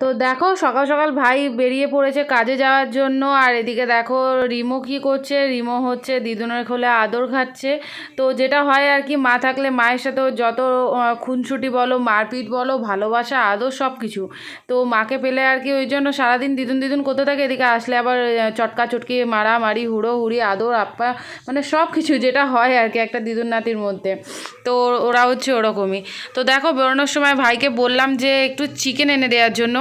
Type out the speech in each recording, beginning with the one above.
তো দেখো, সকাল সকাল ভাই বেরিয়ে পড়েছে কাজে যাওয়ার জন্য, আর এদিকে দেখো রিমো কি করছে। রিমো হচ্ছে দিদুনের খোলে আদর খাচ্ছে। তো যেটা হয় আর কি, মা থাকলে মায়ের সাথে যত খুনসুটি বলো, মারপিট বলো, ভালোবাসা, আদর সব কিছু। তো মাকে পেলে আর কি ওই জন্য সারাদিন দিদুন দিদুন করতে থাকে, এদিকে আসলে আবার চটকা চটকি, মারামারি, হুড়ো হুড়ি, আদর, আপ্পা মানে সব কিছু যেটা হয় আর কি একটা দিদুন নাতির মধ্যে। তো ওরা হচ্ছে ওরকমই। তো দেখো বেরোনোর সময় ভাইকে বললাম যে একটু চিকেন এনে দেওয়ার জন্য।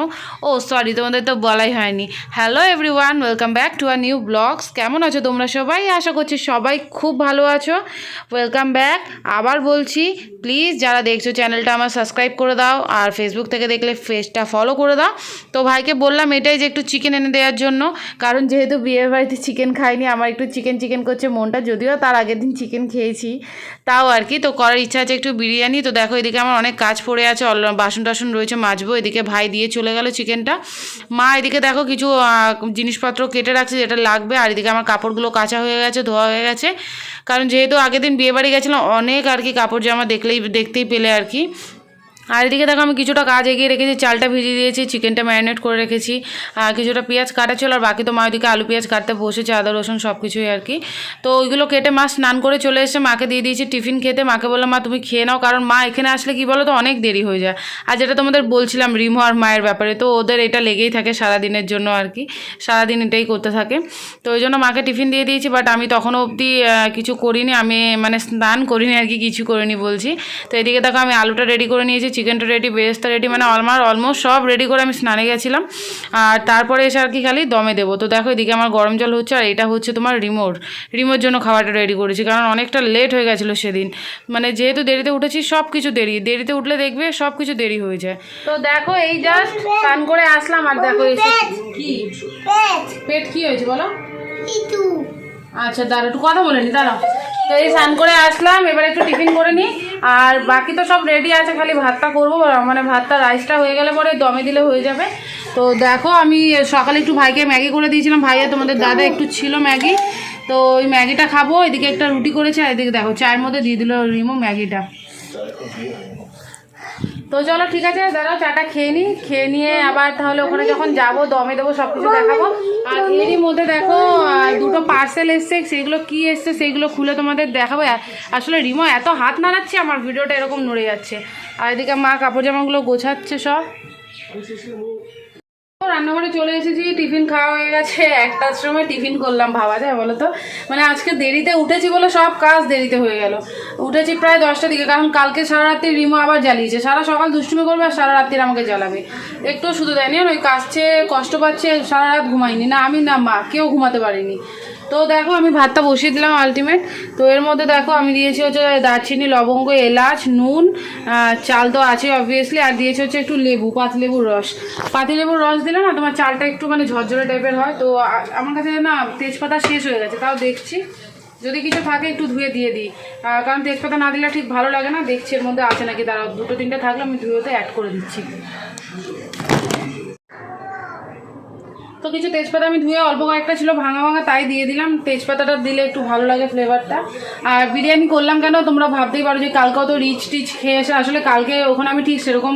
ও সরি তোমাদের তো বলাই হয়নি। Hello everyone welcome back to our new blogs কেমন আছো তোমরা সবাই? আশা করছি সবাই খুব ভালো আছো। ওয়েলকাম ব্যাক আবার বলছি প্লিজ যারা দেখছ চ্যানেলটা আমার সাবস্ক্রাইব করে দাও, আর ফেসবুক থেকে দেখলে ফেসটা ফলো করে দাও। তো ভাইকে বললাম এটাই যে একটু চিকেন এনে দেওয়ার জন্য। কারণ যেহেতু বিয়ের বাড়িতে চিকেন খাইনি, আমার একটু চিকেন চিকেন করছে মনটা, যদিও তার আগের দিন চিকেন খেয়েছি, তাও আর কি। তো করার ইচ্ছা আছে একটু বিরিয়ানি। তো দেখো, এদিকে আমার অনেক কাজ পড়ে আছে বাসন টাসন রয়েছে মাজবো, এদিকে ভাই দিয়ে চলে গেল চিকেনটা। মা, এদিকে দেখো কিছু জিনিসপত্র কেটে রাখছে, যেটা লাগবে। আর এদিকে আমার কাপড়গুলো কাঁচা হয়ে গেছে, ধোয়া হয়ে গেছে। কারণ যেহেতু আগের দিন বিয়েবাড়ি গেছিলাম, অনেক আর কি কাপড় জামা দেখলেই, দেখতেই পেলে আর কি। আর এদিকে দেখো আমি কিছুটা কাজ এগিয়ে রেখেছি, চালটা ভিজিয়ে দিয়েছি, চিকেনটা ম্যারিনেট করে রেখেছি, আর কিছুটা পেঁয়াজ কাটা ছিল, আর বাকি তো মা ওইদিকে আলু পেঁয়াজ কাটতে বসেছে, আদা, রসুন সব কিছুই আর কি। তো ওইগুলো কেটে মা স্নান করে চলে এসে মাকে দিয়ে দিয়েছি টিফিন খেতে। মাকে বললাম, মা, তুমি খেয়ে নাও, কারণ মা এখানে আসলে কি বলো তো অনেক দেরি হয়ে যায়। আর যেটা তোমাদের বলছিলাম রিমো আর মায়ের ব্যাপারে, তো ওদের এটা লেগেই থাকে সারাদিনের জন্য আর কি, সারাদিন এটাই করতে থাকে। তো ওই জন্য মাকে টিফিন দিয়ে দিয়েছি, বাট আমি তখনও অবধি কিছু করিনি, আমি মানে স্নান করিনি আর কি, কিছু করিনি বলছি। তো এদিকে দেখো আমি আলুটা রেডি করে নিয়েছি চিকেনটা রেডি বেরেস্তা রেডি মানে আমার অলমোস্ট সব রেডি করে আমি স্নানে গেছিলাম। আর তারপরে এসে আর কি খালি দমে দেবো। তো দেখো এদিকে আমার গরম জল হচ্ছে আর এটা হচ্ছে তোমার রিমোট রিমোর জন্য খাবারটা রেডি করেছি কারণ অনেকটা লেট হয়ে গেছিল সেদিন। মানে যেহেতু দেরিতে উঠেছি সব কিছু দেরি। দেরিতে উঠলে দেখবে সব কিছু দেরি হয়ে যায়। তো দেখো এই জাস্ট স্নান করে আসলাম আর দেখো এসে কি? পেট কি হয়েছে বলো? আচ্ছা দাঁড়া একটু কথা বলে নি দাঁড়াও। তো এই স্নান করে আসলাম এবার একটু টিফিন করে নিই আর বাকি তো সব রেডি আছে খালি ভাতটা করব মানে ভাতটা রাইসটা হয়ে গেলে পরে দমে দিলে হয়ে যাবে। তো দেখো আমি সকালে একটু ভাইকে ম্যাগি করে দিয়েছিলাম। ভাইয়া তোমাদের দাদা একটু ছিল ম্যাগি। তো ওই ম্যাগিটা খাব এদিকে একটা রুটি করেছে আর এদিকে দেখো চায়ের মধ্যে দিয়ে দিল রিমো ম্যাগিটা। তো চলো ঠিক আছে, দাঁড়াও, চাটা খেয়ে নিই খেয়ে নিয়ে আবার তাহলে ওখানে যখন যাব, দমে দেবো সব কিছু দেখাবো। আর এরই মধ্যে দেখো দুটো পার্সেল এসছে, সেগুলো কি এসছে সেগুলো খুলে তোমাদের দেখাবো। আসলে রিমো এত হাত নাড়াচ্ছে, আমার ভিডিওটা এরকম নড়ে যাচ্ছে। আর এদিকে মা কাপড় জামাগুলো গোছাচ্ছে সব। রান্নাঘরে চলে এসেছি, টিফিন খাওয়া হয়ে গেছে একটার সময় টিফিন করলাম, ভাবা যায় বলো তো মানে আজকে দেরিতে উঠেছি বলে সব কাজ দেরিতে হয়ে গেল। উঠেছি প্রায় দশটার দিকে, কারণ কালকে সারা রাত্রি রিমো আবার জ্বালিয়েছে। সারা সকাল দুষ্টুমি করবে আর সারা রাত্রি আমাকে জ্বালাবে। একটু শুধু দেয়নি, আর ওই কাজছে কষ্ট পাচ্ছে, সারা রাত ঘুমাইনি না, আমি না মা, কেউ ঘুমাতে পারিনি। তো দেখো, আমি ভাতটা বসিয়ে দিলাম আলটিমেট তো এর মধ্যে দেখো, আমি দিয়েছি হচ্ছে দারচিনি, লবঙ্গ, এলাচ, নুন চাল তো আছে অবভিয়াসলি আর দিয়েছি হচ্ছে একটু লেবু, পাতিলেবুর রস। পাতিলেবুর রস দিলে না, তোমার চালটা একটু মানে ঝরঝরে টাইপের হয়। তো আমার কাছে না, তেজপাতা শেষ হয়ে গেছে, তাও দেখছি। যদি কিছু থাকে, একটু ধুয়ে দিয়ে দিই। কারণ তেজপাতা না দিলে ঠিক ভালো লাগে না, দেখছি এর মধ্যে আছে নাকি। তারা দুটো তিনটে থাকলে আমি ধুয়েতে অ্যাড করে দিচ্ছি। কিছু তেজপাতা আমি ধুয়ে অল্প কয়েকটা ছিল ভাঙা ভাঙা তাই দিয়ে দিলাম। তেজপাতাটা দিলে একটু ভালো লাগে ফ্লেভারটা আর বিরিয়ানি করলাম কেন তোমরা ভাবতেই পারো যে কালকেও তো রিচ টিচ খেয়ে এসে আসলে কালকে ওখানে আমি ঠিক সেরকম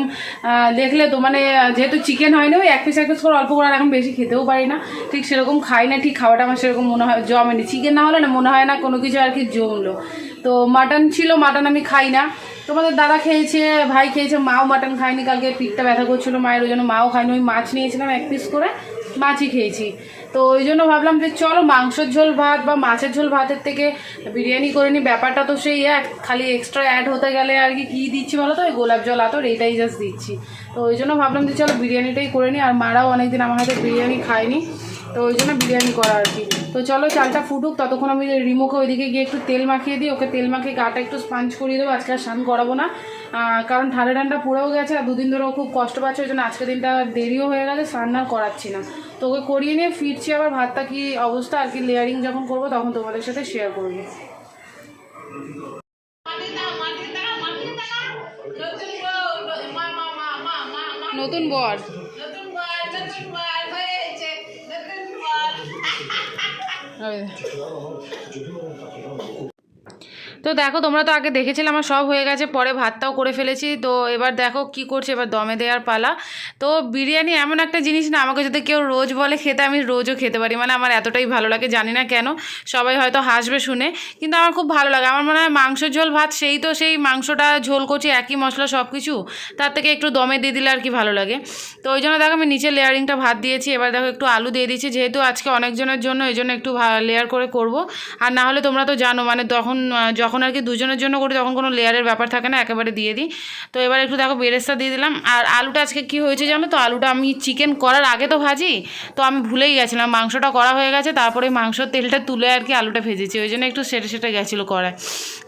দেখলে তো মানে যেহেতু চিকেন হয়নি, ওই এক পিস এক পিস করে অল্প করে এখন বেশি খেতেও পারি না। ঠিক সেরকম খাই না, ঠিক খাওয়াটা আমার সেরকম মনে হয় জমেনি চিকেন না হলে না মনে হয় না কোনো কিছু আর কি জমলো। তো মাটন ছিল মাটন আমি খাই না। তোমাদের দাদা খেয়েছে, ভাই খেয়েছে, মাও মাটন খায়নি, কালকে পিঠটা ব্যথা করছিল, মায়ের ওই জন্য মাও খায়নি, ওই মাছ নিয়েছিলাম এক পিস করে। মাছই খেয়েছি। তো ওই জন্য ভাবলাম যে চলো মাংসের ঝোল ভাত বা মাছের ঝোল ভাতের থেকে বিরিয়ানি করে নিই। ব্যাপারটা তো সেই এক, খালি এক্সট্রা অ্যাড হতে গেলে আর কি, কী দিচ্ছি বলো তো? ওই গোলাপ জল, আতর, এইটাই জাস্ট দিচ্ছি। তো ওই জন্য ভাবলাম যে চলো বিরিয়ানিটাই করে নিই। আর মারাও অনেকদিন আমার হাতে বিরিয়ানি খায়নি। তো ওই জন্য বিরিয়ানি করা আর কি। তো চলো চালটা ফুটুক, ততক্ষণ আমি রিমোকে ওইদিকে গিয়ে একটু তেল মাখিয়ে দিই। ওকে তেল মাখিয়ে গাটা একটু স্পাঞ্জ করিয়ে দেবো। আজকে আর স্নান করাবো না। কারণ ঠান্ডা ঠান্ডা পড়েও গেছে আর দুদিন ধরেও খুব কষ্ট পাচ্ছে। ওই জন্য আজকের দিনটা দেরিও হয়ে গেছে। স্নান আর করাচ্ছি না। তো ওকে করিয়ে নিয়ে ফিরছি আবার ভাতটা কি অবস্থা আর কি লেয়ারিং যখন করব তখন তোমাদের সাথে শেয়ার করব। নতুন বর। তো দেখো তোমরা তো আগে দেখেছিলে আমার সব হয়ে গেছে পরে ভাতটাও করে ফেলেছি। তো এবার দেখো কি করছে এবার দমে দেওয়ার পালা। তো বিরিয়ানি এমন একটা জিনিস না আমাকে যদি কেউ রোজ বলে খেতে আমি রোজও খেতে পারি। মানে আমার এতটাই ভালো লাগে জানি না কেন সবাই হয়তো হাসবে শুনে। কিন্তু আমার খুব ভালো লাগে আমার মনে হয় মাংস ঝোল ভাত সেই তো সেই মাংসটা ঝোল করছি একই মশলা সব কিছু তার থেকে একটু দমে দিয়ে দিলে আর কি ভালো লাগে। তো ওই জন্য দেখো আমি নিচে লেয়ারিংটা ভাত দিয়েছি এবার দেখো একটু আলু দিয়ে দিয়েছি যেহেতু আজকে অনেকজনের জন্য এই জন্য একটু লেয়ার করে করব। আর না হলে তোমরা তো জানো মানে তখন আহ, যখন আর কি দুজনের জন্য করি তখন কোনো লেয়ারের ব্যাপার থাকে না একেবারে দিয়ে দিই। তো এবার একটু দেখো বেরেস্তা দিয়ে দিলাম। আর আলুটা আজকে কি হয়েছে জানো তো? আলুটা আমি চিকেন করার আগে তো ভাজি তো আমি ভুলেই গেছিলাম। মাংসটা করা হয়ে গেছে তারপরে মাংসর তেলটা তুলে আর কি আলুটা ভেজেছি ওই জন্য একটু সেটে সেটে গেছিল কড়ায়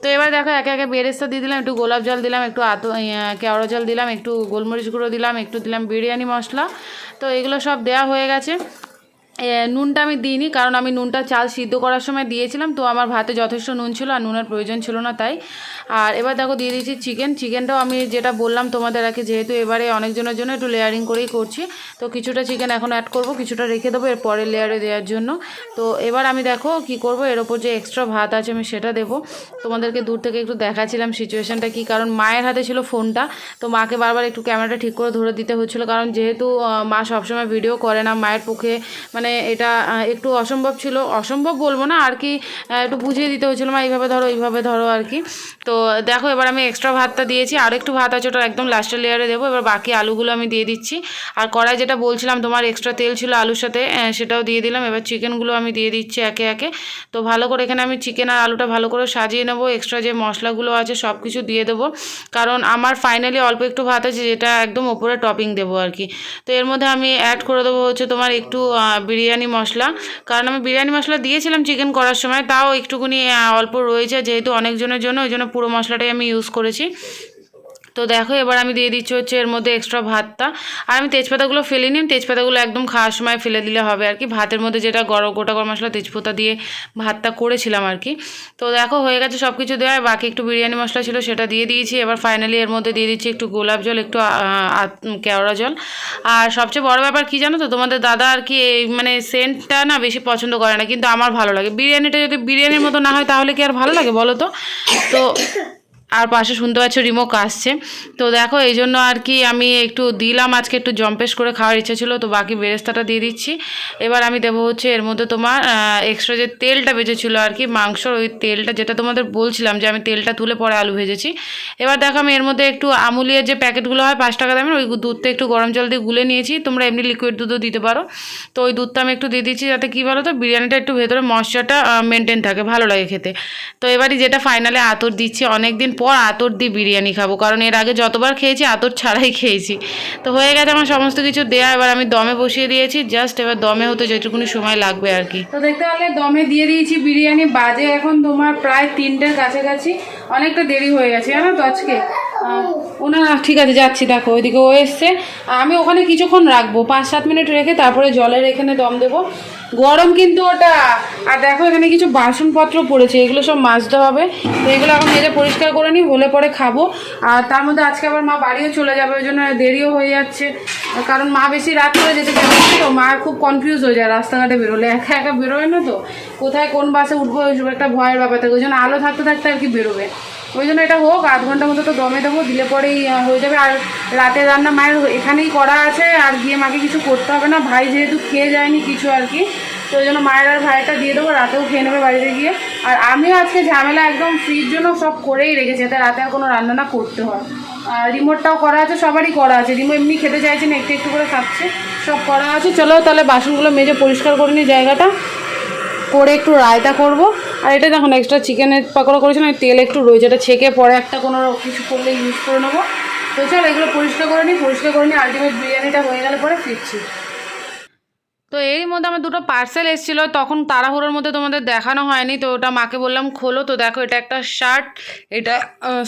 তো এবার দেখো একে একে বেরেস্তা দিয়ে দিলাম একটু গোলাপ জল দিলাম একটু আতো ইয়া, কেওড়া জল দিলাম একটু গোলমরিচ গুঁড়ো দিলাম একটু দিলাম বিরিয়ানি মশলা। তো এগুলো সব দেওয়া হয়ে গেছে। নুনটা আমি দিইনি, কারণ আমি নুনটা চাল সিদ্ধ করার সময় দিয়েছিলাম, তো আমার ভাতে যথেষ্ট নুন ছিল আর নুনের প্রয়োজন ছিল না তাই। আর এবার দেখো দিয়ে দিয়েছি চিকেন, চিকেনটাও আমি যেটা বললাম তোমাদের আগে যেহেতু এবারে অনেকজনের জন্য একটু লেয়ারিং করেই করছি, তো কিছুটা চিকেন এখন অ্যাড করব, কিছুটা রেখে দেবো এর পরের লেয়ারে দেওয়ার জন্য। তো এবার আমি দেখো কি করব, এর ওপর যে এক্সট্রা ভাত আছে আমি সেটা দেবো। তোমাদেরকে দূর থেকে একটু দেখাচ্ছিলাম সিচুয়েশানটা কি, কারণ মায়ের হাতে ছিল ফোনটা, তো মাকে বারবার একটু ক্যামেরাটা ঠিক করে ধরে দিতে হচ্ছিল, কারণ যেহেতু মা সবসময় ভিডিও করে না, মায়ের পক্ষে মানে এটা একটু অসম্ভব ছিল। অসম্ভব বলব না, আর কি একটু বুঝিয়ে দিতে হচ্ছিল মা, এইভাবে ধরো এইভাবে ধরো, আর কি। তো দেখো, এবার আমি এক্সট্রা ভাতটা দিয়েছি, আর একটু ভাত আছে, ওটা একদম লাস্টের লেয়ারে দেবো। এবার বাকি আলুগুলো আমি দিয়ে দিচ্ছি। আর কড়াই যেটা বলছিলাম, তোমার এক্সট্রা তেল ছিল আলুর সাথে সেটাও দিয়ে দিলাম। এবার চিকেনগুলো আমি দিয়ে দিচ্ছি একে একে। তো ভালো করে এখানে আমি চিকেন আর আলুটা ভালো করে সাজিয়ে নেব। এক্সট্রা যে মশলাগুলো আছে সব কিছু দিয়ে দেবো। কারণ আমার ফাইনালি অল্প একটু ভাত আছে, যেটা একদম ওপরে টপিং দেবো আর কি। তো এর মধ্যে আমি অ্যাড করে দেবো হচ্ছে তোমার একটু বিরিয়ানি মশলা। কারণ আমি বিরিয়ানি মশলা দিয়েছিলাম চিকেন করার সময়, তাও একটুকুনি অল্প রয়েছে যেহেতু অনেকজনের জন্য, ওই জন্য পুরো মশলাটাই আমি ইউজ করেছি। তো দেখো, এবার আমি দিয়ে দিচ্ছি হচ্ছে এর মধ্যে এক্সট্রা ভাতটা। আর আমি তেজপাতাগুলো ফেলে নিই তেজপাতাগুলো একদম খাওয়ার সময় ফেলে দিলে হবে আর কি। ভাতের মধ্যে যেটা গরম, গোটা গরম মশলা, তেজপাতা দিয়ে ভাতটা করেছিলাম আর কি। তো দেখো, হয়ে গেছে সব কিছু দেওয়া বাকি একটু বিরিয়ানি মশলা ছিল সেটা দিয়ে দিয়েছি। এবার ফাইনালি এর মধ্যে দিয়ে দিচ্ছি একটু গোলাপ জল, একটু কেওড়া জল। আর সবচেয়ে বড় ব্যাপার কি জানো তো, তোমাদের দাদা আর কি এই মানে সেন্টটা না বেশি পছন্দ করে না, কিন্তু আমার ভালো লাগে। বিরিয়ানিটা যদি বিরিয়ানির মতো না হয়, তাহলে কি আর ভালো লাগে বলো তো? তো আর পাশে শুনতে পাচ্ছ রিমো কাশছে তো দেখো, এই জন্য আর কি আমি একটু দিলাম, আজকে একটু জম্পেশ করে খাওয়ার ইচ্ছা ছিল, তো বাকি বেরেস্তাটা দিয়ে দিচ্ছি। এবার আমি দেবো হচ্ছে এর মধ্যে তোমার এক্সট্রা যে তেলটা বেঁচেছিলো আর কি, মাংসর ওই তেলটা যেটা তোমাদের বলছিলাম যে আমি তেলটা তুলে পরে আলু ভেজেছি। এবার দেখো, আমি এর মধ্যে একটু আমুলিয়ার যে প্যাকেটগুলো হয়, পাঁচ টাকা দামের, ওই দুধটা একটু গরম জল দিয়ে গুলে নিয়েছি। তোমরা এমনি লিকুইড দুধও দিতে পারো। তো ওই দুধটা আমি একটু দিয়ে দিচ্ছি যাতে কী বলো তো বিরিয়ানিটা একটু ভেতরে মশলাটা মেনটেন থাকে, ভালো লাগে খেতে। তো এবারই যেটা ফাইনালে আতর দিচ্ছি অনেক দিন পর আতর দিয়ে বিরিয়ানি খাব। কারণ এর আগে যতবার খেয়েছি আতর ছাড়াই খেয়েছি। তো হয়ে গেছে আমার সমস্ত কিছু দেয়া। এবার আমি দমে বসিয়ে দিয়েছি। জাস্ট এবার দমে হতে যেটুকুনি সময় লাগবে আর কি। তো দেখতে পারলে দমে দিয়ে দিয়েছি বিরিয়ানি। বাজে এখন তোমার প্রায় তিনটের কাছাকাছি। অনেকটা দেরি হয়ে গেছে জানো তো আজকে? আহ, ওনা ঠিক আছে যাচ্ছি দেখো ওইদিকে ও এসছে। আমি ওখানে কিছুক্ষণ রাখব। পাঁচ সাত মিনিট রেখে তারপরে জলের এখানে দম দেবো। গরম কিন্তু ওটা, আর দেখো এখানে কিছু বাসনপত্র পড়েছে, এগুলো সব মাজতে হবে। তো এগুলো এখন মেজে পরিষ্কার করে নিই, হলে পরে খাব। আর তার মধ্যে আজকে আবার মা বাড়িও চলে যাবে, ওই জন্য দেরিও হয়ে যাচ্ছে। কারণ মা বেশি রাত করে যেতে চায় তো, মা খুব কনফিউজ হয়ে যায় রাস্তাঘাটে বেরোলে। একা একা বেরোয় না তো? কোথায় কোন বাসে উঠবো ওইসব একটা ভয়ের ব্যাপার থাকে, ওই জন্য আলো থাকতে থাকতে আর কি বেরোবে। ওই জন্য এটা হোক, আধ ঘণ্টার মতো তো দমে দেবো, দিলে পরেই হয়ে যাবে। আর রাতের রান্না মায়ের এখানেই করা আছে, আর গিয়ে মাকে কিছু করতে হবে না। ভাই যেহেতু খেয়ে যায়নি কিছু আর কি তো ওই জন্য মায়ের আর ভাইটা দিয়ে দেবো, রাতেও খেয়ে নেবে বাড়িতে গিয়ে। আর আমিও আজকে ঝামেলা একদম ফ্রির জন্য সব করেই রেখেছি, যাতে রাতে আর কোনো রান্না না করতে হয়। আর রিমোটটাও করা আছে, সবারই করা আছে। রিমো এমনি খেতে চাইছে না, একটু একটু করে খাচ্ছে। সব করা আছে। চলো তাহলে বাসনগুলো মেজে পরিষ্কার করে নিই জায়গাটা। করে একটু রায়তা করব। আর এটা দেখুন এক্সট্রা চিকেনের পাকোড়া করেছিলাম তেল একটু রয়েছে, এটা ছেঁকে পরে একটা কোনো কিছু করলে ইউজ করে নেব। তো চল এগুলো পরিষ্কার করে নিই, পরিষ্কার করে নিই আলটিমেট বিরিয়ানিটা হয়ে গেলে পরে ফিরছি। তো এরই মধ্যে আমার দুটো পার্সেল এসেছিল, তখন তাড়াহুড়োর মধ্যে তোমাদের দেখানো হয়নি, তো ওটা মাকে বললাম খোলো, তো দেখো এটা একটা শার্ট এটা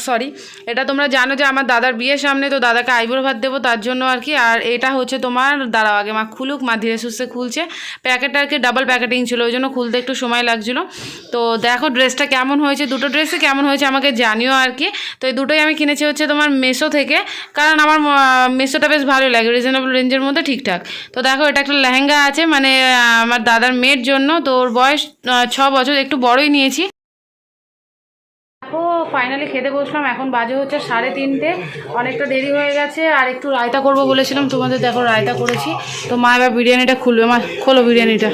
সরি এটা তোমরা জানো যে আমার দাদার বিয়ের সামনে, তো দাদাকে আইবুড়ো ভাত দেবো তার জন্য আর কি, আর এটা হচ্ছে তোমার, দাঁড়াও আগে মা খুলুক, মা ধীরে সুস্থে খুলছে, প্যাকেটটা আর কি ডাবল প্যাকেটিং ছিল, ওই জন্য খুলতে একটু সময় লাগছিল, তো দেখো ড্রেসটা কেমন হয়েছে, দুটো ড্রেসে কেমন হয়েছে আমাকে জানিও আর কি, তো এই দুটোই আমি কিনেছি হচ্ছে তোমার মেশো থেকে, কারণ আমার মেশোটা বেশ ভালো লাগে রিজনেবল রেঞ্জের মধ্যে ঠিকঠাক, তো দেখো এটা একটা লেহেঙ্গা আছে মানে আমার দাদার মেয়ের জন্য, তো ওর বয়স ছ বছর, একটু বড়ই নিয়েছি। ফাইনালি খেতে বসলাম, এখন বাজে হচ্ছে সাড়ে তিনটে, অনেকটা দেরি হয়ে গেছে, আর একটু রায়তা করব বলেছিলাম, তোমাদের দেখো রায়তা করেছি। তো মা এবার বিরিয়ানিটা খুলবে, মা, খোলো বিরিয়ানিটা।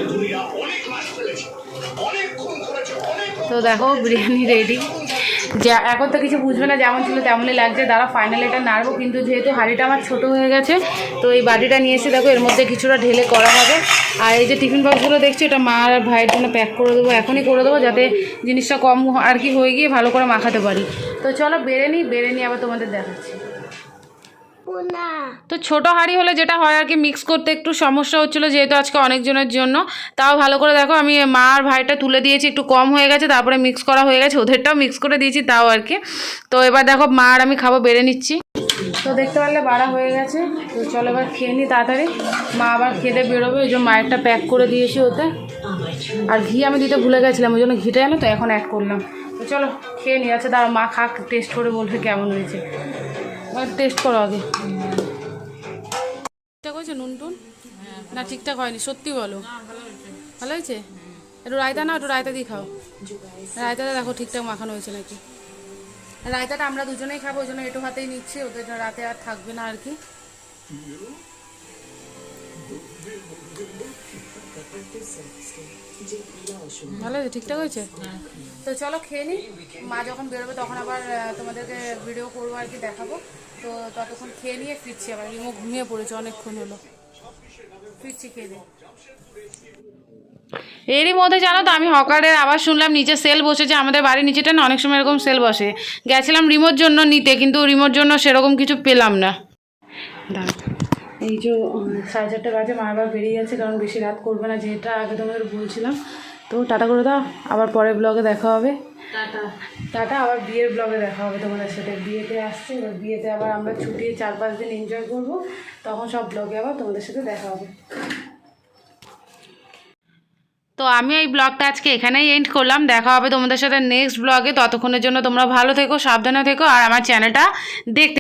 তো দেখো, বিরিয়ানি রেডি যা, এখন তো কিছু বুঝবে না, যেমন ছিল তেমনই লাগছে। দাঁড়া ফাইনাল এটা নাড়বো, কিন্তু যেহেতু হাঁড়িটা আমার ছোট হয়ে গেছে, তো এই বাটিটা নিয়ে এসে দেখো, এর মধ্যে কিছুটা ঢেলে করা হবে। আর এই যে টিফিন বক্সগুলো দেখছি এটা মা আর ভাইয়ের জন্য প্যাক করে দেবো, এখনই করে দেবো, যাতে জিনিসটা কম আর কি হয়ে গিয়ে ভালো করে মাখাতে পারি। তো চলো, বেড়ে নিই বেড়ে নিই আবার তোমাদের দেখাচ্ছি। তো ছোট হাঁড়ি হলে যেটা হয় আর কি মিক্স করতে একটু সমস্যা হচ্ছিল যেহেতু আজকে অনেকজনের জন্য। তাও ভালো করে দেখো, আমি মা আর ভাইটা তুলে দিয়েছি, একটু কম হয়ে গেছে, তারপরে মিক্স করা হয়ে গেছে, ওদেরটাও মিক্স করে দিয়েছি তাও আর কি। তো এবার দেখো, মা আর আমি খাব, বেড়ে নিচ্ছি। তো দেখতে পারলে বাড়া হয়ে গেছে। তো চলো এবার খেয়ে নিই তাড়াতাড়ি। মা আবার খেতে বেরোবে, ওই জন্য মায়েরটা প্যাক করে দিয়েছি ওতে। আর ঘি আমি দিতে ভুলে গেছিলাম, ওই জন্য ঘিটা এলো তো, এখন অ্যাড করলাম। তো চলো, খেয়ে নিই আচ্ছা দাঁড়া মা খাক টেস্ট করে বলবে কেমন হয়েছে। টেস্ট করো আগে। ঠিকঠাক হয়েছে নুন টুন না, ঠিকঠাক হয়নি বলো। ভালো হয়েছে? একটু রায়তা না একটু রায়তা দিয়ে খাও। দেখো ঠিকঠাক মাখানো হয়েছে নাকি। রায়তাটা আমরা দুজনেই খাব, ওই জন্য এটু হাতেই নিচ্ছি, ওদের রাতে আর থাকবে না আর কি। ভালো ঠিকঠাক হয়েছে? তো চলো খেয়ে নিই মা যখন বেরোবে তখন আবার তোমাদেরকে ভিডিও করব আর কি, দেখাবো। তো ততক্ষণ খেয়ে নিয়ে ফিরছি আবার। রিমো ঘুমিয়ে পড়েছে অনেকক্ষণ হলো। ফিরছি, খেয়ে দিয়ে এরই মধ্যে জানো তো, আমি হকারের আবার শুনলাম নিচে সেল বসেছে আমাদের বাড়ির নিচেটা না অনেক সময় এরকম সেল বসে। গেছিলাম রিমোর জন্য নিতে, কিন্তু রিমোর জন্য সেরকম কিছু পেলাম না। দাঁড়াও। এই যে সাড়ে চারটে বাজে মা আবার বেরিয়ে যাচ্ছে কারণ বেশি রাত করবে না যেটা আগে তোমাদের বলছিলাম। তো টাটা করে দাও আবার পরের ব্লগে দেখা হবে। টাটা। টাটা আবার বিয়ের ব্লগে দেখা হবে তোমাদের সাথে। বিয়েতে আসছে এবার বিয়েতে আবার আমরা ছুটি চার পাঁচ দিন এনজয় করব। তখন সব ব্লগে আবার তোমাদের সাথে দেখা হবে। তো আমি এই ব্লগটা আজকে এখানেই এন্ড করলাম। দেখা হবে তোমাদের সাথে নেক্সট ব্লগে ততক্ষণের জন্য তোমরা ভালো থেকো সাবধানে থেকো আর আমার চ্যানেলটা দেখতে